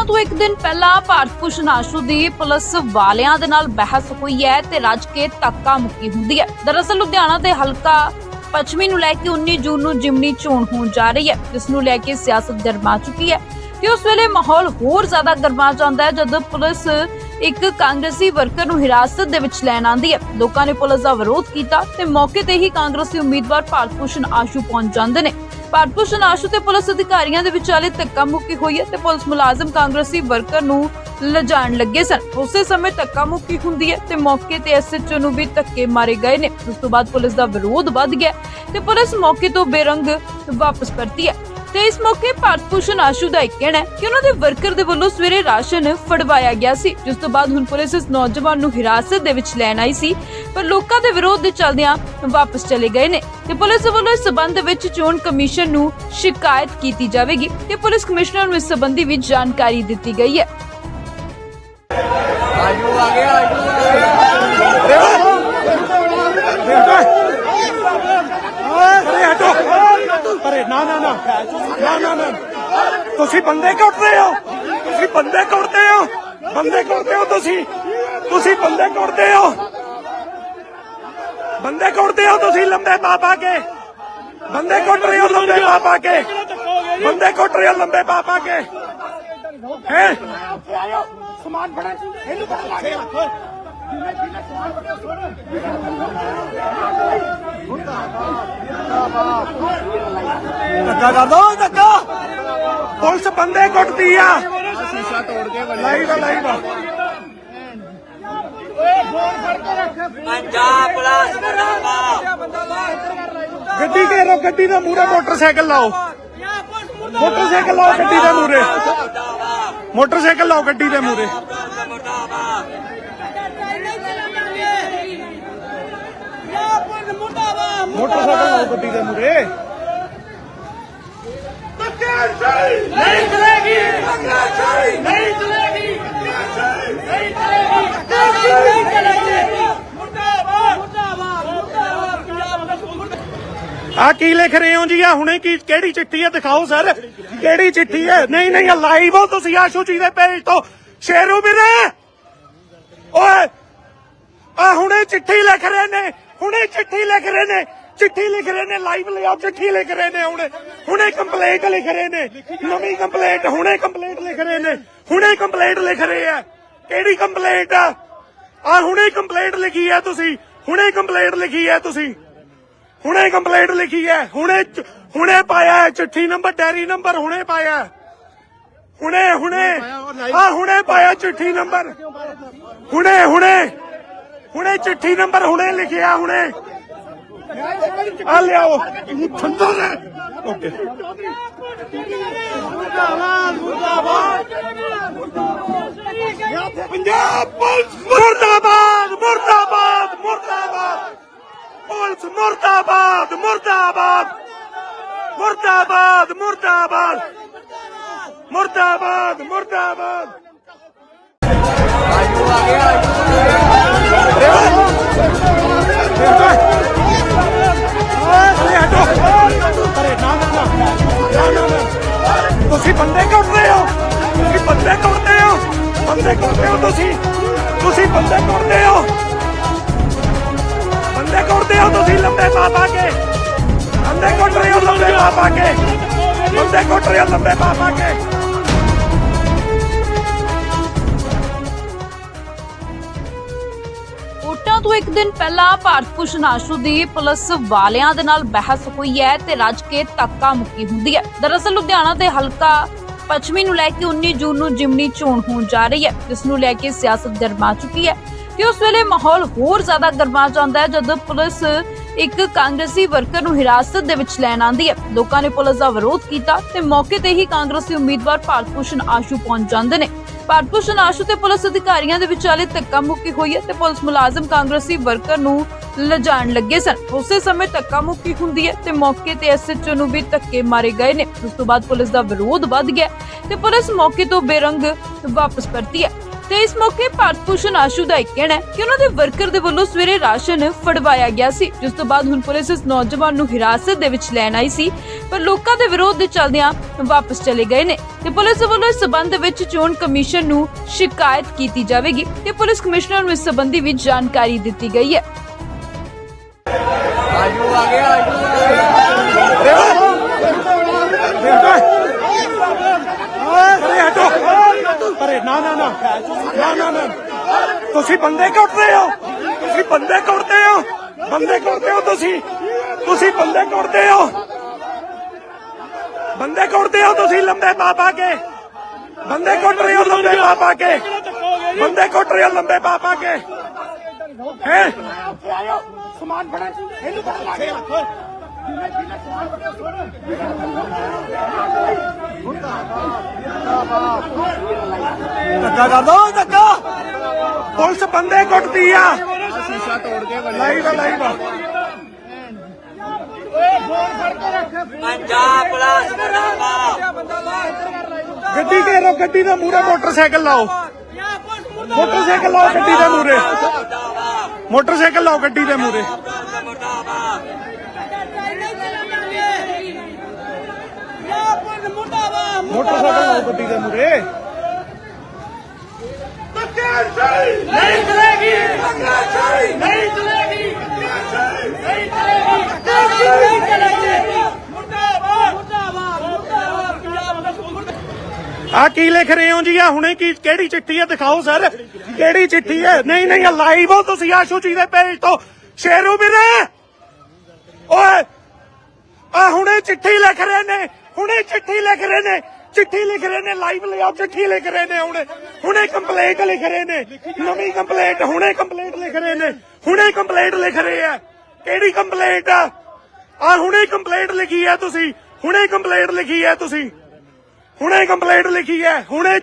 ਵੋਟਾਂ ਤੋਂ ਇੱਕ ਦਿਨ ਪਹਿਲਾਂ ਭਾਰਤ ਭੂਸ਼ਣ ਆਸ਼ੂ ਦੀ ਪੁਲਿਸ ਵਾਲਿਆਂ ਦੇ ਨਾਲ ਬਹਿਸ ਹੋਈ ਹੈ ਤੇ ਰੱਜ ਕੇ ਧੱਕਾ ਮੁੱਕੀ ਹੁੰਦੀ ਹੈ। ਦਰਅਸਲ ਲੁਧਿਆਣਾ ਦੇ ਹਲਕਾ ਪੱਛਮੀ ਨੂੰ ਲੈ ਕੇ 19 ਜੂਨ ਨੂੰ ਜਿਮਨੀ ਚੋਣ ਹੋਣ ਜਾ ਰਹੀ ਹੈ। ਜਿਸ ਨੂੰ ਲੈ ਕੇ ਸਿਆਸਤ ਗਰਮਾ ਚੁੱਕੀ ਹੈ ਤੇ ਉਸ ਵੇਲੇ ਮਾਹੌਲ ਹੋਰ ਜ਼ਿਆਦਾ ਗਰਮਾ ਜਾਂਦਾ ਹੈ ਜਦ ਪੁਲਿਸ ਇੱਕ ਕਾਂਗਰਸੀ ਵਰਕਰ ਨੂੰ ਹਿਰਾਸਤ ਦੇ ਵਿੱਚ ਲੈਣ ਆਂਦੀ ਹੈ। ਲੋਕਾਂ ਨੇ ਪੁਲਿਸ ਦਾ ਵਿਰੋਧ ਕੀਤਾ ਤੇ ਮੌਕੇ ਤੇ ਹੀ ਕਾਂਗਰਸੀ ਉਮੀਦਵਾਰ ਭਾਰਤ ਭੂਸ਼ਣ ਆਸ਼ੂ ਪਹੁੰਚ ਜਾਂਦੇ ਨੇ। ਭਾਰਤ ਭੂਸ਼ਣ ਤੇ ਪੁਲਿਸ ਅਧਿਕਾਰੀਆਂ ਦੇ ਵਿਚਾਲੇ ਧੱਕਾ ਮੁੱਕੀ ਹੋਈ ਹੈ ਤੇ ਪੁਲਿਸ ਮੁਲਾਜ਼ਮ ਕਾਂਗਰਸੀ ਵਰਕਰ ਨੂੰ ਲਿਜਾਣ ਲੱਗੇ ਸਨ। ਉਸੇ ਸਮੇਂ ਧੱਕਾ ਮੁੱਕੀ ਹੁੰਦੀ ਹੈ ਤੇ ਮੌਕੇ ਤੇ ਐਸਐਚਓ ਨੂੰ ਵੀ ਧੱਕੇ ਮਾਰੇ ਗਏ ਨੇ। ਉਸ ਤੋਂ ਬਾਅਦ ਪੁਲਿਸ ਦਾ ਵਿਰੋਧ ਵੱਧ ਗਿਆ ਤੇ ਪੁਲਿਸ ਮੌਕੇ ਤੋਂ ਬੇਰੰਗ ਵਾਪਸ ਪਰਤੀ ਹੈ। ਤੇ ਇਸ ਮੌਕੇ ਭਾਰਤ ਭੂਸ਼ਣ ਆਸ਼ੂ ਦਾ ਇਹ ਕਹਿਣਾ ਹੈ ਕਿ ਉਹਨਾਂ ਦੇ ਵਰਕਰ ਦੇ ਵੱਲੋਂ ਸਵੇਰੇ ਰਾਸ਼ਨ ਫੜਵਾਇਆ ਗਿਆ ਸੀ, ਜਿਸ ਤੋਂ ਬਾਅਦ ਹੁਣ ਪੁਲਿਸ ਇਸ ਨੌਜਵਾਨ ਨੂੰ ਹਿਰਾਸਤ ਦੇ ਵਿੱਚ ਲੈਣ ਆਈ ਸੀ, ਪਰ ਲੋਕਾਂ ਦੇ ਵਿਰੋਧ ਦੇ ਚੱਲਦਿਆਂ ਵਾਪਸ ਚਲੇ ਗਏ ਨੇ ਤੇ ਪੁਲਿਸ ਵੱਲੋਂ ਇਸ ਸਬੰਧ ਵਿੱਚ ਚੋਣ ਕਮਿਸ਼ਨ ਨੂੰ ਸ਼ਿਕਾਇਤ ਕੀਤੀ ਜਾਵੇਗੀ ਤੇ ਪੁਲਿਸ ਕਮਿਸ਼ਨਰ ਨੂੰ ਇਸ ਸਬੰਧੀ ਵੀ ਜਾਣਕਾਰੀ ਦਿੱਤੀ ਗਈ ਹੈ। ਤੁਸੀਂ ਬੰਦੇ ਕੁੱਟਦੇ ਹੋ? ਤੁਸੀਂ ਬੰਦੇ ਕੁੱਟਦੇ ਹੋ? ਬੰਦੇ ਕੁੱਟਦੇ ਹੋ ਤੁਸੀਂ? ਤੁਸੀਂ ਬੰਦੇ ਕੁੱਟਦੇ ਹੋ? ਬੰਦੇ ਕੁੱਟਦੇ ਹੋ ਤੁਸੀਂ ਲੰਬੇ ਪਾ ਪਾ ਕੇ? ਬੰਦੇ ਕੁੱਟ ਰਹੇ ਹੋ ਲੰਬੇ ਪਾ ਪਾ ਕੇ? ਬੰਦੇ ਕੁੱਟ ਰਹੇ ਹੋ ਲੰਬੇ ਪਾ ਪਾ ਕੇ? ਹੈ? ਸਮਾਨ ਫੜਾ। ਇਹਨੂੰ ਪਤਾ ਲੱਗ ਗਿਆ ਧੱਕਾ ਕਰ ਦੋ ਧੱਕਾ। ਪੁਲਿਸ ਬੰਦੇ ਕੁੱਟਦੀ ਆ। ਸ਼ੀਸ਼ਾ ਤੋੜ ਕੇ ਲਾਈਵ ਆ, ਲਾਈਵ ਆ। ਪੰਜਾਬ ਪੁਲਿਸ ਮੁਰਦਾਬਾਦ। ਗੱਡੀ ਘੇਰੋ ਗੱਡੀ ਦੇ ਮੂਹਰੇ ਮੋਟਰਸਾਈਕਲ ਲਾਓ। ਮੋਟਰਸਾਈਕਲ ਲਾਓ ਗੱਡੀ ਦੇ ਮੂਹਰੇ। ਮੋਟਰਸਾਈਕਲ ਲਾਓ ਗੱਡੀ ਦੇ ਮੂਹਰੇ ਮੋਟਰਸਾਈਕਲ ਲਾਓ ਗੱਡੀ ਦੇ ਮੂਹਰੇ। ਨਹੀਂ ਚਲੇਗੀ। ਨਹੀਂ ਚਲੇਗੀ। ਆ ਕੀ ਲਿਖ ਰਹੇ ਹੋ ਜੀ? ਆ ਹੁਣੇ ਕੀ ਕਿਹੜੀ ਚਿੱਠੀ ਹੈ? ਦਿਖਾਓ ਸਰ। ਕਿਹੜੀ ਚਿੱਠੀ ਹੈ? ਨਹੀਂ ਨਹੀਂ ਲਾਈਵ ਹੋ ਤੁਸੀਂ ਆਸ਼ੂ ਜੀ ਦੇ ਪੇਜ ਤੋਂ। ਸ਼ੇਰੂ ਵੀਰੇ! ਓਏ! ਆ ਹੁਣੇ ਚਿੱਠੀ ਲਿਖ ਰਹੇ ਨੇ ਹੁਣੇ ਚਿੱਠੀ ਲਿਖ ਰਹੇ ਨੇ ਚਿੱਠੀ ਲਿਖ ਰਹੇ ਨੇ ਲਾਈਵ ਲਿਆਓ ਚਿੱਠੀ ਲਿਖ ਰਹੇ ਨੇ ਹੁਣੇ। ਹੁਣੇ ਕੰਪਲੇਂਟ ਲਿਖ ਰਹੇ ਨੇ ਨਵੀਂ ਕੰਪਲੇਂਟ ਹੁਣੇ ਕੰਪਲੇਂਟ ਲਿਖ ਰਹੇ ਨੇ ਹੁਣੇ ਕੰਪਲੇਂਟ ਲਿਖ ਰਹੇ ਆ। ਕਿਹੜੀ ਕੰਪਲੇਂਟ ਆ? ਆ ਹੁਣੇ ਕੰਪਲੇਂਟ ਲਿਖੀ ਹੈ ਤੁਸੀਂ ਹੁਣੇ ਕੰਪਲੇਂਟ ਲਿਖੀ ਹੈ ਤੁਸੀਂ। ਹੁਣੇ ਕੰਪਲੇਂਟ ਲਿਖੀ ਹੈ ਹੁਣੇ ਹੁਣੇ ਪਾਇਆ ਚਿੱਠੀ ਨੰਬਰ ਡੈਰੀ ਨੰਬਰ ਹੁਣੇ ਪਾਇਆ। ਹੁਣੇ ਹੁਣੇ ਆ ਹੁਣੇ ਪਾਇਆ ਚਿੱਠੀ ਨੰਬਰ ਹੁਣੇ ਹੁਣੇ। ਹੁਣੇ ਚਿੱਠੀ ਨੰਬਰ ਹੁਣੇ ਲਿਖਿਆ ਹੁਣੇ ਆ ਲਿਆਓ ਠੰਡਾ ਨੇ ਓਕੇ ਪੰਜਾਬ ਪੁਲਿਸ ਮੁਰਦਾਬਾਦ ਮੁਰਦਾਬਾਦ ਮੁਰਦਾਬਾਦ ਪੁਲਿਸ ਮੁਰਦਾਬਾਦ ਮੁਰਦਾਬਾਦ ਮੁਰਦਾਬਾਦ ਮੁਰਦਾਬਾਦ ਮੁਰਦਾਬਾਦ ਮੁਰਦਾਬਾਦ ਆਜੂ ਆ ਗਿਆ ਬੰਦੇ ਕੁੱਟਦੇ ਹੋ ਤੁਸੀਂ? ਤੁਸੀਂ ਬੰਦੇ ਕੁੱਟਦੇ ਹੋ? ਬੰਦੇ ਕੁੱਟਦੇ ਹੋ ਤੁਸੀਂ ਲੰਬੇ ਪਾ ਪਾ ਕੇ? ਬੰਦੇ ਕੁੱਟ ਰਹੇ ਹੋ ਲੰਬੇ ਪਾ ਪਾ ਕੇ? ਬੰਦੇ ਕੁੱਟ ਰਹੇ ਹੋ ਲੰਬੇ ਪਾ ਪਾ ਕੇ? ਵੋਟਾਂ ਤੋਂ ਇੱਕ ਦਿਨ ਪਹਿਲਾਂ ਭਾਰਤ ਭੂਸ਼ਣ ਆਸ਼ੂ ਦੀ ਪੁਲਿਸ ਵਾਲਿਆਂ ਦੇ ਨਾਲ ਬਹਿਸ ਹੋਈ ਹੈ ਤੇ ਰੱਜ ਕੇ ਧੱਕਾ ਮੁੱਕੀ ਹੁੰਦੀ ਹੈ। ਦਰਅਸਲ ਲੁਧਿਆਣਾ ਦੇ ਹਲਕਾ ਪੱਛਮੀ ਨੂੰ ਲੈ ਕੇ 19 ਜੂਨ ਨੂੰ ਜਿਮਨੀ ਚੋਣ ਹੋਣ ਜਾ ਰਹੀ ਹੈ, ਜਿਸ ਨੂੰ ਲੈ ਕੇ ਸਿਆਸਤ ਗਰਮਾ ਚੁੱਕੀ ਹੈ। ਤੇ ਉਸ ਵੇਲੇ ਮਾਹੌਲ ਹੋਰ ਜ਼ਿਆਦਾ ਗਰਮਾ ਜਾਂਦਾ ਹੈ, ਜਦ ਪੁਲਿਸ ਇੱਕ ਕਾਂਗਰਸੀ ਵਰਕਰ ਨੂੰ ਹਿਰਾਸਤ ਦੇ ਵਿੱਚ ਲੈਣ ਆਂਦੀ ਹੈ। ਲੋਕਾਂ ਨੇ ਪੁਲਿਸ ਦਾ ਵਿਰੋਧ ਕੀਤਾ ਤੇ ਮੌਕੇ ਤੇ ਹੀ ਕਾਂਗਰਸੀ ਉਮੀਦਵਾਰ ਭਾਰਤ ਭੂਸ਼ਣ ਆਸ਼ੂ ਪਹੁੰਚ ਜਾਂਦੇ ਨੇ। ਭਾਰਤ ਭੂਸ਼ਣ ਆਸ਼ੂ ਤੇ ਪੁਲਿਸ ਅਧਿਕਾਰੀਆਂ ਦੇ ਵਿਚਾਲੇ ਧੱਕਾ ਮੁੱਕੀ ਹੋਈ ਹੈ ਤੇ ਪੁਲਿਸ ਮੁਲਾਜ਼ਮ ਕਾਂਗਰਸੀ ਵਰਕਰ ਨੂੰ ਲਿਜਾਣ ਲੱਗੇ ਸਨ। ਉਸੇ ਸਮੇਂ ਧੱਕਾ ਮੁੱਕੀ ਹੁੰਦੀ ਹੈ ਤੇ ਮੌਕੇ ਤੇ ਐਸਐਚਓ ਨੂੰ ਵੀ ਧੱਕੇ ਮਾਰੇ ਗਏ ਨੇ। ਉਸ ਤੋਂ ਬਾਅਦ ਪੁਲਿਸ ਦਾ ਵਿਰੋਧ ਵੱਧ ਗਿਆ ਤੇ ਪੁਲਿਸ ਮੌਕੇ ਤੋਂ ਬੇਰੰਗ ਵਾਪਸ ਪਰਤੀ ਹੈ। ਤੇ ਇਸ ਮੌਕੇ ਭਾਰਤ ਭੂਸ਼ਣ ਆਸ਼ੂ ਦਾ ਇਹ ਕਹਿਣਾ ਹੈ ਕਿ ਉਹਨਾਂ ਦੇ ਵਰਕਰ ਦੇ ਵੱਲੋਂ ਸਵੇਰੇ ਰਾਸ਼ਨ ਫੜਵਾਇਆ ਗਿਆ ਸੀ ਜਿਸ ਤੋਂ ਬਾਅਦ ਹੁਣ ਪੁਲਿਸ ਇਸ ਨੌਜਵਾਨ ਨੂੰ ਹਿਰਾਸਤ ਦੇ ਵਿੱਚ ਲੈਣ ਆਈ ਸੀ ਪਰ ਲੋਕਾਂ ਦੇ ਵਿਰੋਧ ਦੇ ਚੱਲਦਿਆਂ ਵਾਪਸ ਚਲੇ ਗਏ ਨੇ ਤੇ ਪੁਲਿਸ ਵੱਲੋਂ ਇਸ ਸਬੰਧ ਵਿੱਚ ਚੋਣ ਕਮਿਸ਼ਨ ਨੂੰ ਸ਼ਿਕਾਇਤ ਕੀਤੀ ਜਾਵੇਗੀ ਤੇ ਪੁਲਿਸ ਕਮਿਸ਼ਨਰ ਨੂੰ ਇਸ ਸੰਬੰਧੀ ਵੀ ਜਾਣਕਾਰੀ ਦਿੱਤੀ ਗਈ ਹੈ। ਆਜੂ ਆ ਗਿਆ ਆਜੂ ਅਰੇ ਹਟੋ। ਅਰੇ ਨਾ ਨਾ ਨਾ। ਨਾ ਨਾ ਨਾ। ਤੁਸੀਂ ਬੰਦੇ ਕੁੱਟਦੇ ਹੋ। ਤੁਸੀਂ ਬੰਦੇ ਕੁੱਟਦੇ ਹੋ। ਬੰਦੇ ਕੁੱਟਦੇ ਹੋ ਤੁਸੀਂ। ਤੁਸੀਂ ਬੰਦੇ ਕੁੱਟਦੇ ਹੋ। ਬੰਦੇ ਕੁੱਟਦੇ ਹੋ ਤੁਸੀਂ ਲੰਬੇ ਪਾ ਪਾ ਕੇ। ਬੰਦੇ ਕੁੱਟ ਰਹੇ ਹੋ ਲੰਬੇ ਪਾ ਪਾ ਕੇ। ਬੰਦੇ ਕੁੱਟ ਰਹੇ ਹੋ ਲੰਬੇ ਪਾ ਪਾ ਕੇ। ਹੈ? ਸਮਾਨ ਫੜਾ। ਇਹਨੂੰ ਪਕੜ ਲਾ ਕੇ ਧੱਕਾ ਕਰ ਦੋ ਧੱਕਾ। ਪੁਲਿਸ ਬੰਦੇ ਕੁੱਟਦੀ ਆ। ਸ਼ੀਸ਼ਾ ਤੋੜ ਕੇ ਲਾਈਵ ਆ ਲਾਈਵ ਆ। ਪੰਜਾਬ ਪੁਲਿਸ ਮੁਰਦਾਬਾਦ। ਗੱਡੀ ਘੇਰੋ ਗੱਡੀ ਦੇ ਮੂਹਰੇ ਮੋਟਰਸਾਈਕਲ ਲਾਓ। ਮੋਟਰਸਾਈਕਲ ਲਾਓ ਗੱਡੀ ਦੇ ਮੂਹਰੇ। ਮੋਟਰਸਾਈਕਲ ਲਾਓ ਗੱਡੀ ਦੇ ਮੂਹਰੇ। ਮੋਟਰਸਾਈਕਲ ਗੱਡੀ ਦੇ ਮੂਹਰੇ। ਨਹੀਂ ਚਲੇਗੀ। ਨਹੀਂ ਚਲੇਗੀ। ਨਹੀਂ ਚਲੇਗੀ। ਆ ਕੀ ਲਿਖ ਰਹੇ ਹੋ ਜੀ? ਆ ਹੁਣੇ ਕੀ ਕਿਹੜੀ ਚਿੱਠੀ ਹੈ? ਦਿਖਾਓ ਸਰ। ਕਿਹੜੀ ਚਿੱਠੀ ਹੈ? ਨਹੀਂ ਨਹੀਂ ਆ ਲਾਈਵ ਹੋ ਤੁਸੀਂ ਆਸ਼ੂ ਜੀ ਦੇ ਪੇਜ ਤੋਂ। ਸ਼ੇਰੂ ਵੀਰੇ! ਓਏ ਆ ਹੁਣੇ ਚਿੱਠੀ ਲਿਖ ਰਹੇ ਨੇ। ਹੁਣੇ ਚਿੱਠੀ ਲਿਖ ਰਹੇ ਨੇ। ਚਿੱਠੀ ਲਿਖ ਰਹੇ ਨੇ ਲਾਈਵ ਲਿਆਓ, ਚਿੱਠੀ ਲਿਖ ਰਹੇ ਨੇ ਹੁਣੇ। ਹੁਣੇ ਕੰਪਲੇਂਟ ਲਿਖ ਰਹੇ ਨੇ। ਨਵੀਂ ਕੰਪਲੇਂਟ ਹੁਣੇ ਕੰਪਲੇਂਟ ਲਿਖ ਰਹੇ ਨੇ। ਹੁਣੇ ਕੰਪਲੇਂਟ ਲਿਖ ਰਹੇ ਆ। ਕਿਹੜੀ ਕੰਪਲੇਂਟ ਆ? ਆ ਹੁਣੇ ਕੰਪਲੇਂਟ ਲਿਖੀ ਹੈ ਤੁਸੀਂ। ਹੁਣੇ ਕੰਪਲੇਂਟ ਲਿਖੀ ਹੈ ਤੁਸੀਂ। ਹੁਣੇ ਕੰਪਲੇਂਟ ਲਿਖੀ ਹੈ ਹੁਣੇ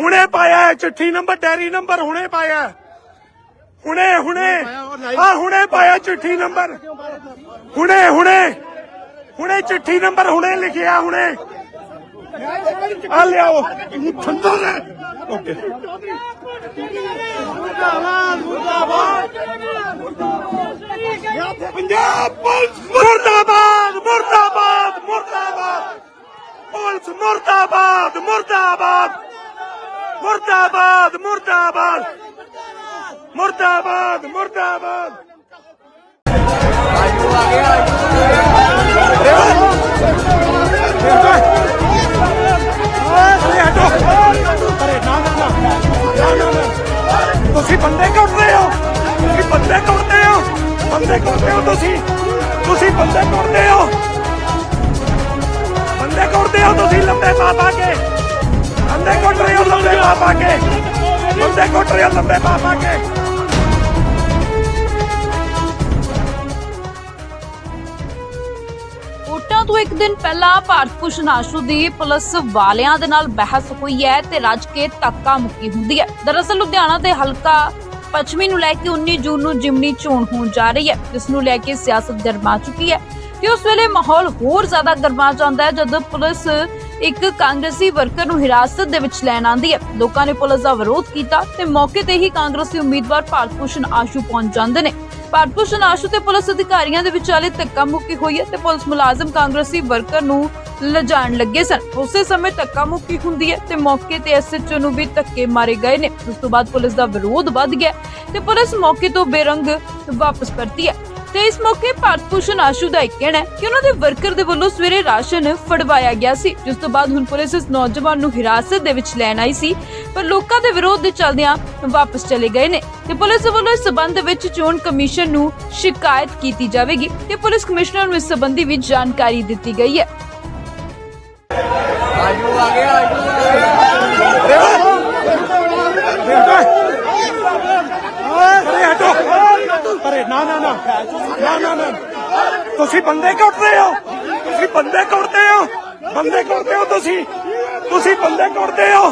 ਹੁਣੇ ਪਾਇਆ ਚਿੱਠੀ ਨੰਬਰ ਡੈਰੀ ਨੰਬਰ ਹੁਣੇ ਪਾਇਆ ਹੁਣੇ ਹੁਣੇ। ਆ ਹੁਣੇ ਪਾਇਆ ਚਿੱਠੀ ਨੰਬਰ ਹੁਣੇ ਹੁਣੇ। ਹੁਣੇ ਚਿੱਠੀ ਨੰਬਰ ਹੁਣੇ ਲਿਖਿਆ, ਹੁਣੇ। ਆ ਲਿਆਓ। ਠੰਡਾ ਨੇ ਓਕੇ। ਪੰਜਾਬ ਪੁਲਿਸ ਮੁਰਦਾਬਾਦ ਮੁਰਦਾਬਾਦ ਮੁਰਦਾਬਾਦ। ਪੁਲਿਸ ਮੁਰਦਾਬਾਦ ਮੁਰਦਾਬਾਦ। ਮੁਰਦਾਬਾਦ ਮੁਰਦਾਬਾਦ। ਮੁਰਦਾਬਾਦ ਮੁਰਦਾਬਾਦ। ਬੰਦੇ ਕੁੱਟਦੇ ਹੋ ਤੁਸੀਂ? ਤੁਸੀਂ ਬੰਦੇ ਕੁੱਟਦੇ ਹੋ। ਬੰਦੇ ਕੁੱਟਦੇ ਹੋ ਤੁਸੀਂ ਲੰਬੇ ਪਾ ਪਾ ਕੇ। ਬੰਦੇ ਕੁੱਟ ਰਹੇ ਹੋ ਲੰਬੇ ਪਾ ਪਾ ਕੇ। ਬੰਦੇ ਕੁੱਟ ਰਹੇ ਹੋ ਲੰਬੇ ਪਾ ਪਾ ਕੇ। ਵੋਟਾਂ ਤੋਂ ਇੱਕ ਦਿਨ ਪਹਿਲਾਂ ਭਾਰਤ ਭੂਸ਼ਣ ਆਸ਼ੂ ਦੀ ਪੁਲਿਸ ਵਾਲਿਆਂ ਦੇ ਨਾਲ ਬਹਿਸ ਹੋਈ ਹੈ ਤੇ ਰੱਜ ਕੇ ਧੱਕਾ ਮੁੱਕੀ ਹੁੰਦੀ ਹੈ। ਦਰਅਸਲ ਲੁਧਿਆਣਾ ਦੇ ਹਲਕਾ ਪੱਛਮੀ ਨੂੰ ਲੈ ਕੇ 19 ਜੂਨ ਨੂੰ ਜਿਮਨੀ ਚੋਣ ਹੋਣ ਜਾ ਰਹੀ ਹੈ, ਜਿਸ ਨੂੰ ਲੈ ਕੇ ਸਿਆਸਤ ਗਰਮਾ ਚੁੱਕੀ ਹੈ ਤੇ ਉਸ ਵੇਲੇ ਮਾਹੌਲ ਹੋਰ ਜ਼ਿਆਦਾ ਗਰਮਾ ਜਾਂਦਾ ਹੈ, ਜਦ ਪੁਲਿਸ ਇੱਕ ਕਾਂਗਰਸੀ ਵਰਕਰ ਨੂੰ ਹਿਰਾਸਤ ਦੇ ਵਿੱਚ ਲੈਣ ਆਂਦੀ ਹੈ। ਲੋਕਾਂ ਨੇ ਪੁਲਿਸ ਦਾ ਵਿਰੋਧ ਕੀਤਾ ਤੇ ਮੌਕੇ ਤੇ ਹੀ ਕਾਂਗਰਸੀ ਉਮੀਦਵਾਰ ਭਾਰਤ ਭੂਸ਼ਣ ਆਸ਼ੂ ਪਹੁੰਚ ਜਾਂਦੇ ਨੇ। ਭਾਰਤ ਆਸ਼ੂ ਤੇ ਪੁਲਿਸ ਅਧਿਕਾਰੀਆਂ ਦੇ ਵਿਚਾਲੇ ਧੱਕਾ ਮੁੱਕੀ ਹੋਈ ਹੈ ਤੇ ਪੁਲਿਸ ਮੁਲਾਜ਼ਮ ਕਾਂਗਰਸੀ ਵਰਕਰ ਨੂੰ ਲਿਜਾਣ ਲੱਗੇ ਸਨ। ਉਸੇ ਸਮੇਂ ਧੱਕਾ ਮੁੱਕੀ ਹੁੰਦੀ ਹੈ ਤੇ ਮੌਕੇ ਤੇ ਐਸਐਚਓ ਨੂੰ ਵੀ ਧੱਕੇ ਮਾਰੇ ਗਏ ਨੇ। ਉਸ ਤੋਂ ਬਾਅਦ ਪੁਲਿਸ ਦਾ ਵਿਰੋਧ ਵੱਧ ਗਿਆ ਤੇ ਪੁਲਿਸ ਮੌਕੇ ਤੋਂ ਬੇਰੰਗ ਵਾਪਸ ਪਰਤੀ ਹੈ। ਤੇ ਇਸ ਮੌਕੇ ਭਾਰਤ ਭੂਸ਼ਣ ਆਸ਼ੂ ਦਾ ਇਹ ਕਹਿਣਾ ਹੈ ਕਿ ਉਹਨਾਂ ਦੇ ਵਰਕਰ ਦੇ ਵੱਲੋਂ ਸਵੇਰੇ ਰਾਸ਼ਨ ਫੜਵਾਇਆ ਗਿਆ ਸੀ, ਜਿਸ ਤੋਂ ਬਾਅਦ ਹੁਣ ਪੁਲਿਸ ਇਸ ਨੌਜਵਾਨ ਨੂੰ ਹਿਰਾਸਤ ਦੇ ਵਿੱਚ ਲੈਣ ਆਈ ਸੀ, ਪਰ ਲੋਕਾਂ ਦੇ ਵਿਰੋਧ ਦੇ ਚੱਲਦਿਆਂ ਵਾਪਸ ਚਲੇ ਗਏ ਨੇ ਤੇ ਪੁਲਿਸ ਵੱਲੋਂ ਇਸ ਸਬੰਧ ਵਿੱਚ ਚੋਣ ਕਮਿਸ਼ਨ ਨੂੰ ਸ਼ਿਕਾਇਤ ਕੀਤੀ ਜਾਵੇਗੀ ਤੇ ਪੁਲਿਸ ਕਮਿਸ਼ਨਰ ਨੂੰ ਇਸ ਸਬੰਧੀ ਵੀ ਜਾਣਕਾਰੀ ਦਿੱਤੀ ਗਈ ਹੈ। ਆਜੂ ਆ ਗਿਆ ਆਜੂ ਅਰੇ ਹਟੋ ਅਰੇ ਨਾ ਨਾ ਨਾ। ਨਾ ਨਾ ਨਾ। ਤੁਸੀਂ ਬੰਦੇ ਕੁੱਟਦੇ ਹੋ। ਤੁਸੀਂ ਬੰਦੇ ਕੁੱਟਦੇ ਹੋ। ਬੰਦੇ ਕੁੱਟਦੇ ਹੋ ਤੁਸੀਂ। ਤੁਸੀਂ ਬੰਦੇ ਕੁੱਟਦੇ ਹੋ।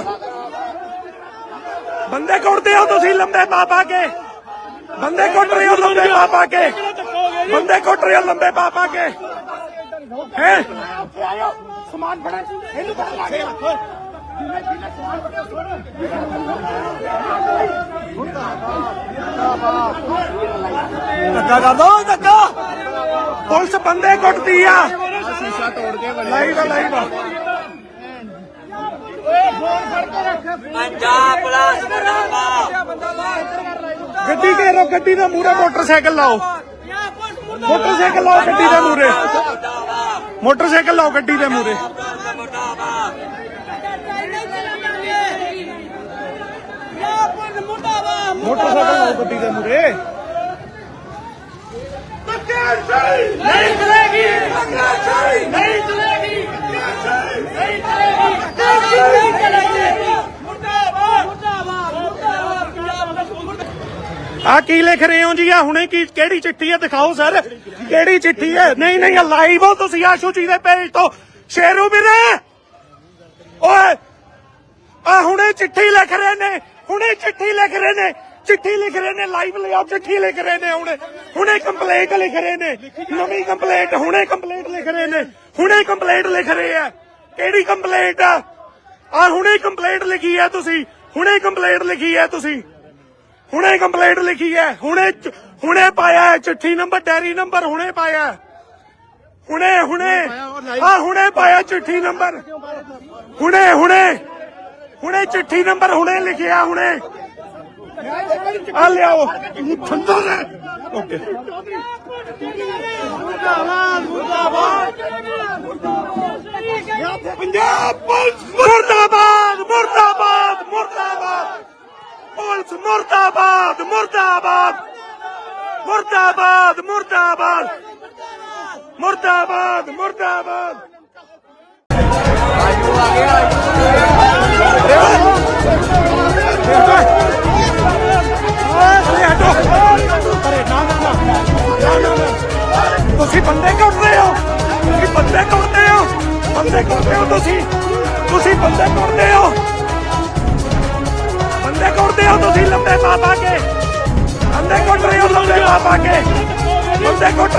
ਬੰਦੇ ਕੁੱਟਦੇ ਹੋ ਤੁਸੀਂ ਲੰਬੇ ਪਾ ਪਾ ਕੇ। ਬੰਦੇ ਕੁੱਟ ਰਹੇ ਹੋ ਲੰਬੇ ਪਾ ਪਾ ਕੇ। ਬੰਦੇ ਕੁੱਟ ਰਹੇ ਹੋ ਲੰਬੇ ਪਾ ਪਾ ਕੇ। ਹੈ? ਸਮਾਨ ਫੜਾ ਇਹਨੂੰ ਫੜਾ ਕੇ ਧੱਕਾ ਕਰ ਦੋ ਧੱਕਾ। ਪੁਲਿਸ ਬੰਦੇ ਕੁੱਟਦੀ ਆ। ਸ਼ੀਸ਼ਾ ਤੋੜ ਕੇ ਲਾਈਵ ਲਾਈਵ। ਪੰਜਾਬ ਪੁਲਿਸ ਮੁਰਦਾਬਾਦ ਗੱਡੀ ਘੇਰੋ ਗੱਡੀ ਦੇ ਮੂਹਰੇ ਮੋਟਰਸਾਈਕਲ ਲਾਓ। ਮੋਟਰਸਾਈਕਲ ਲਾਓ ਗੱਡੀ ਦੇ ਮੂਹਰੇ। ਮੋਟਰਸਾਈਕਲ ਲਾਓ ਗੱਡੀ ਦੇ ਮੂਹਰੇ। ਮੋਟਰਸਾਈਕਲ ਲਾਓ ਗੱਡੀ ਦੇ ਮੂਹਰੇ। ਨਹੀਂ ਚਲੇਗੀ ਨਹੀਂ ਚਲੇਗੀ ਆ ਕੀ ਲਿਖ ਰਹੇ ਹੋ ਜੀ? ਆ ਹੁਣੇ ਕੀ ਕਿਹੜੀ ਚਿੱਠੀ ਹੈ ਦਿਖਾਓ ਸਰ। ਕਿਹੜੀ ਚਿੱਠੀ ਹੈ ਨਹੀਂ ਨਹੀਂ ਲਾਈਵ ਹੋ ਤੁਸੀਂ ਆਸ਼ੂ ਜੀ ਦੇ ਪੇਜ ਤੋਂ। ਸ਼ੇਰੂ ਵੀਰੇ! ਓਏ! ਆ ਹੁਣੇ ਚਿੱਠੀ ਲਿਖ ਰਹੇ ਨੇ। ਹੁਣੇ ਚਿੱਠੀ ਲਿਖ ਰਹੇ ਨੇ। ਚਿੱਠੀ ਲਿਖ ਰਹੇ ਨੇ ਲਾਈਵ ਲਿਆਓ ਚਿੱਠੀ ਲਿਖ ਰਹੇ ਨੇ ਹੁਣੇ। ਹੁਣੇ ਕੰਪਲੇਂਟ ਲਿਖ ਰਹੇ ਨੇ। ਨਵੀਂ ਕੰਪਲੇਂਟ ਹੁਣੇ ਕੰਪਲੇਂਟ ਲਿਖ ਰਹੇ ਨੇ। ਹੁਣੇ ਕੰਪਲੇਂਟ ਲਿਖ ਰਹੇ ਆ। ਕਿਹੜੀ ਕੰਪਲੇਂਟ ਆ? ਆ ਹੁਣੇ ਕੰਪਲੇਂਟ ਲਿਖੀ ਹੈ ਤੁਸੀਂ। ਹੁਣੇ ਕੰਪਲੇਂਟ ਲਿਖੀ ਹੈ ਤੁਸੀਂ। ਹੁਣੇ ਕੰਪਲੇਂਟ ਲਿਖੀ ਹੈ ਹੁਣੇ ਹੁਣੇ ਪਾਇਆ ਚਿੱਠੀ ਨੰਬਰ ਡੈਰੀ ਨੰਬਰ ਹੁਣੇ ਪਾਇਆ। ਹੁਣੇ ਹੁਣੇ। ਆ ਹੁਣੇ ਪਾਇਆ ਚਿੱਠੀ ਨੰਬਰ ਹੁਣੇ ਹੁਣੇ। ਹੁਣੇ ਚਿੱਠੀ ਨੰਬਰ ਹੁਣੇ ਲਿਖਿਆ ਹੁਣੇ। ਆ ਲਿਆਓ। ਠੰਡਾ ਹੈ। ਓਕੇ। ਪੰਜਾਬ ਪੁਲਿਸ ਮੁਰਦਾਬਾਦ ਮੁਰਦਾਬਾਦ ਮੁਰਦਾਬਾਦ। ਪੁਲਿਸ ਮੁਰਦਾਬਾਦ ਮੁਰਦਾਬਾਦ। ਮੁਰਦਾਬਾਦ ਮੁਰਦਾਬਾਦ। ਮੁਰਦਾਬਾਦ ਮੁਰਦਾਬਾਦ।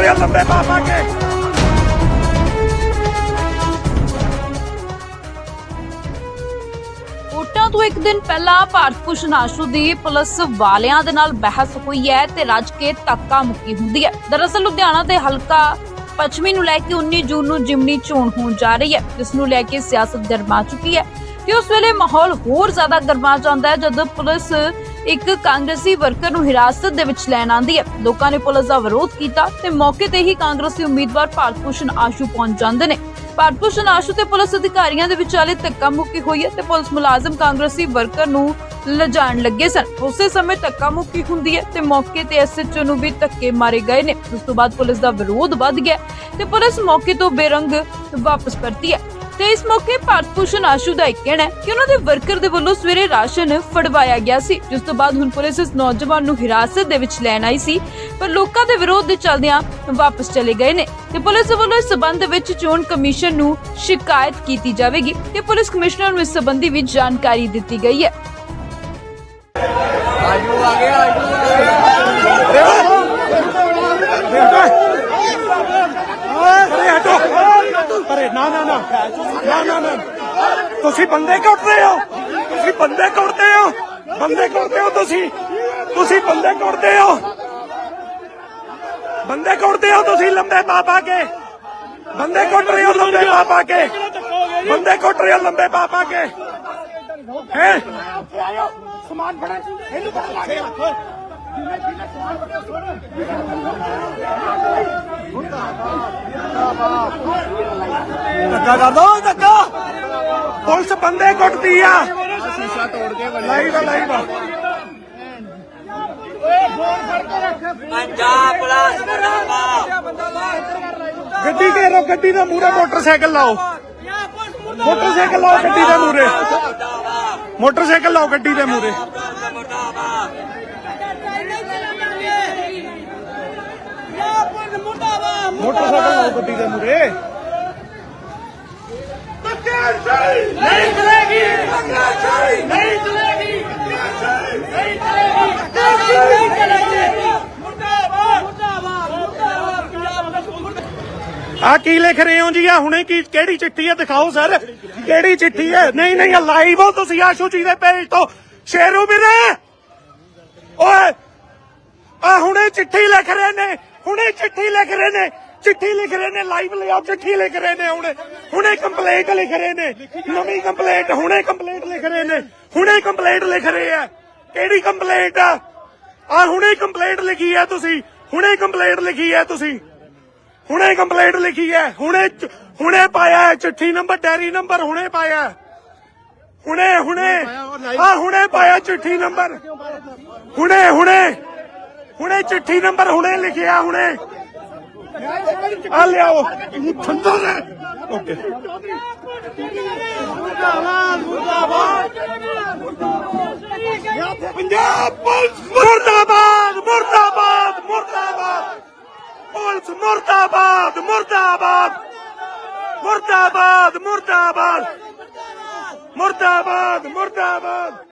ਬੰਦੇ ਲੰਬੇ ਪਾ ਕੇ। ਵੋਟਾਂ ਤੋਂ ਇੱਕ ਦਿਨ ਪਹਿਲਾਂ ਭਾਰਤ ਭੂਸ਼ਣ ਆਸ਼ੂ ਦੀ ਪੁਲਿਸ ਵਾਲਿਆਂ ਦੇ ਨਾਲ ਬਹਿਸ ਹੋਈ ਹੈ ਤੇ ਰੱਜ ਕੇ ਧੱਕਾ ਮੁੱਕੀ ਹੁੰਦੀ ਹੈ। ਦਰਅਸਲ ਲੁਧਿਆਣਾ ਦੇ ਹਲਕਾ ਪੱਛਮੀ ਨੂੰ ਲੈ ਕੇ 19 ਜੂਨ ਨੂੰ ਜਿਮਨੀ ਚੋਣ ਹੋਣ ਜਾ ਰਹੀ ਹੈ। ਜਿਸ ਨੂੰ ਲੈ ਕੇ ਸਿਆਸਤ ਗਰਮਾ ਚੁੱਕੀ ਹੈ। ਤੇ ਉਸ ਵੇਲੇ ਮਾਹੌਲ ਹੋਰ ਜ਼ਿਆਦਾ ਗਰਮਾ ਜਾਂਦਾ ਹੈ, ਜਦ ਪੁਲਿਸ ਇੱਕ ਕਾਂਗਰਸੀ ਵਰਕਰ ਨੂੰ ਹਿਰਾਸਤ ਦੇ ਵਿੱਚ ਲੈਣ ਆਂਦੀ ਹੈ। ਲੋਕਾਂ ਨੇ ਪੁਲਿਸ ਦਾ ਵਿਰੋਧ ਕੀਤਾ ਤੇ ਮੌਕੇ ਤੇ ਹੀ ਕਾਂਗਰਸੀ ਉਮੀਦਵਾਰ ਭਾਰਤ ਭੂਸ਼ਣ ਆਸ਼ੂ ਪਹੁੰਚ ਜਾਂਦੇ ਨੇ। ਭਾਰਤ ਭੂਸ਼ਣ ਆਸ਼ੂ ਤੇ ਪੁਲਿਸ ਅਧਿਕਾਰੀਆਂ ਦੇ ਵਿਚਾਲੇ ਧੱਕਾ ਮੁੱਕੀ ਹੋਈ ਹੈ ਤੇ ਪੁਲਿਸ ਮੁਲਾਜ਼ਮ ਕਾਂਗਰਸੀ ਵਰਕਰ ਨੂੰ ਲਿਜਾਣ ਲੱਗੇ ਸਨ। ਉਸੇ ਸਮੇਂ ਧੱਕਾ ਮੁੱਕੀ ਹੁੰਦੀ ਹੈ ਤੇ ਮੌਕੇ ਤੇ ਐਸਐਚਓ ਨੂੰ ਵੀ ਧੱਕੇ ਮਾਰੇ ਗਏ ਨੇ। ਉਸ ਤੋਂ ਬਾਅਦ ਪੁਲਿਸ ਦਾ ਵਿਰੋਧ ਵੱਧ ਗਿਆ ਤੇ ਪੁਲਿਸ ਮੌਕੇ ਤੋਂ ਬੇਰੰਗ ਵਾਪਸ ਪਰਤੀ ਹੈ। ਤੇ ਇਸ ਮੌਕੇ ਭਾਰਤ ਭੂਸ਼ਣ ਆਸ਼ੂ ਦਾ ਇਹ ਕਹਿਣਾ ਹੈ ਕਿ ਉਹਨਾਂ ਦੇ ਵਰਕਰ ਦੇ ਵੱਲੋਂ ਸਵੇਰੇ ਰਾਸ਼ਨ ਫੜਵਾਇਆ ਗਿਆ ਸੀ, ਜਿਸ ਤੋਂ ਬਾਅਦ ਹੁਣ ਪੁਲਿਸ ਇਸ ਨੌਜਵਾਨ ਨੂੰ ਹਿਰਾਸਤ ਦੇ ਵਿੱਚ ਲੈਣ ਆਈ ਸੀ, ਪਰ ਲੋਕਾਂ ਦੇ ਵਿਰੋਧ ਦੇ ਚੱਲਦਿਆਂ ਵਾਪਸ ਚਲੇ ਗਏ ਨੇ ਤੇ ਪੁਲਿਸ ਵੱਲੋਂ ਇਸ ਸਬੰਧ ਵਿੱਚ ਚੋਣ ਕਮਿਸ਼ਨ ਨੂੰ ਸ਼ਿਕਾਇਤ ਕੀਤੀ ਜਾਵੇਗੀ ਤੇ ਪੁਲਿਸ ਕਮਿਸ਼ਨਰ ਨੂੰ ਇਸ ਸਬੰਧੀ ਵੀ ਜਾਣਕਾਰੀ ਦਿੱਤੀ ਗਈ ਹੈ। ਨਾ ਨਾ ਨਾ। ਨਾ ਨਾ ਨਾ। ਤੁਸੀਂ ਬੰਦੇ ਕੁੱਟਦੇ ਹੋ। ਤੁਸੀਂ ਬੰਦੇ ਕੁੱਟਦੇ ਹੋ। ਬੰਦੇ ਕੁੱਟਦੇ ਹੋ ਤੁਸੀਂ। ਤੁਸੀਂ ਬੰਦੇ ਕੁੱਟਦੇ ਹੋ। ਬੰਦੇ ਕੁੱਟਦੇ ਹੋ ਤੁਸੀਂ ਲੰਬੇ ਪਾ ਪਾ ਕੇ। ਬੰਦੇ ਕੁੱਟ ਰਹੇ ਹੋ ਲੰਬੇ ਪਾ ਪਾ ਕੇ। ਬੰਦੇ ਕੁੱਟ ਰਹੇ ਹੋ ਲੰਬੇ ਪਾ ਪਾ ਕੇ। ਹੈ? ਸਮਾਨ ਫੜਾ। ਇਹਨੂੰ ਫੜਾ। ਲਾ ਕੇ ਧੱਕਾ ਕਰ ਦੋ ਧੱਕਾ। ਪੁਲਿਸ ਬੰਦੇ ਕੁੱਟਦੀ ਆ। ਸ਼ੀਸ਼ਾ ਤੋੜ ਕੇ ਲਾਈਵ ਆ, ਲਾਈਵ ਆ। ਪੰਜਾਬ ਪੁਲਿਸ ਮੁਰਦਾਬਾਦ। ਗੱਡੀ ਘੇਰੋ ਗੱਡੀ ਦੇ ਮੂਹਰੇ ਮੋਟਰਸਾਈਕਲ ਲਾਓ। ਮੋਟਰਸਾਈਕਲ ਲਾਓ ਗੱਡੀ ਦੇ ਮੂਹਰੇ। ਮੋਟਰਸਾਈਕਲ ਲਾਓ ਗੱਡੀ ਦੇ ਮੂਹਰੇ। ਮੋਟਰਸਾਈਕਲ ਲਾਓ ਗੱਡੀ ਦੇ ਮੂਰੇ ਨਹੀਂ ਚਲੇਗੀ ਧੱਕਾਸ਼ਾਹੀ ਨਹੀਂ ਚਲੇਗੀ ਧੱਕਾਸ਼ਾਹੀ ਨਹੀਂ ਚਲੇਗੀ ਨਹੀਂ ਚਲੇਗੀ ਮੁਰਦਾਬਾਦ ਮੁਰਦਾਬਾਦ ਮੁਰਦਾਬਾਦ ਪੰਜਾਬ ਦਾ ਮੁਰਦਾਬਾਦ ਆ ਕੀ ਲਿਖ ਰਹੇ ਹੋ ਜੀ? ਆ ਹੁਣੇ ਕੀ ਕਿਹੜੀ ਚਿੱਠੀ ਹੈ? ਦਿਖਾਓ ਸਰ। ਕਿਹੜੀ ਚਿੱਠੀ ਹੈ? ਨਹੀਂ ਨਹੀਂ ਲਾਈਵ ਹੋ ਤੁਸੀਂ ਆਸ਼ੂ ਜੀ ਦੇ ਪੇਜ ਤੋਂ। ਸ਼ੇਰੂ ਵੀਰੇ! ਓਏ! ਆ ਹੁਣੇ ਚਿੱਠੀ ਲਿਖ ਰਹੇ ਨੇ। ਹੁਣੇ ਚਿੱਠੀ ਲਿਖ ਰਹੇ ਨੇ ਚਿੱਠੀ ਲਿਖ ਰਹੇ ਨੇ ਲਾਈਵ ਲਿਆਓ ਚਿੱਠੀ ਲਿਖ ਰਹੇ ਨੇ ਹੁਣੇ। ਹੁਣੇ ਕੰਪਲੇਂਟ ਲਿਖ ਰਹੇ ਨੇ ਨਵੀਂ ਕੰਪਲੇਂਟ ਹੁਣੇ ਕੰਪਲੇਂਟ ਲਿਖ ਰਹੇ ਨੇ ਹੁਣੇ ਕੰਪਲੇਂਟ ਲਿਖ ਰਹੇ ਆ। ਕਿਹੜੀ ਕੰਪਲੇਂਟ ਆ? ਆ ਹੁਣੇ ਕੰਪਲੇਂਟ ਲਿਖੀ ਆ ਤੁਸੀਂ ਹੁਣੇ ਕੰਪਲੇਂਟ ਲਿਖੀ ਆ ਤੁਸੀਂ। ਹੁਣੇ ਕੰਪਲੇਂਟ ਲਿਖੀ ਹੈ ਹੁਣੇ ਹੁਣੇ ਪਾਇਆ ਚਿੱਠੀ ਨੰਬਰ ਡੈਰੀ ਨੰਬਰ ਹੁਣੇ ਪਾਇਆ। ਹੁਣੇ ਹੁਣੇ ਆ ਹੁਣੇ ਪਾਇਆ ਚਿੱਠੀ ਨੰਬਰ ਹੁਣੇ ਹੁਣੇ। ਹੁਣੇ ਚਿੱਠੀ ਨੰਬਰ ਹੁਣੇ ਲਿਖਿਆ ਹੁਣੇ। ਆ ਲਿਆਓ। ਠੰਡਾ ਨੇ ਓਕੇ। ਪੰਜਾਬ ਪੁਲਿਸ ਮੁਰਦਾਬਾਦ ਮੁਰਦਾਬਾਦ ਮੁਰਦਾਬਾਦ। ਪੁਲਿਸ ਮੁਰਦਾਬਾਦ ਮੁਰਦਾਬਾਦ। ਮੁਰਦਾਬਾਦ ਮੁਰਦਾਬਾਦ। ਮੁਰਦਾਬਾਦ ਮੁਰਦਾਬਾਦ।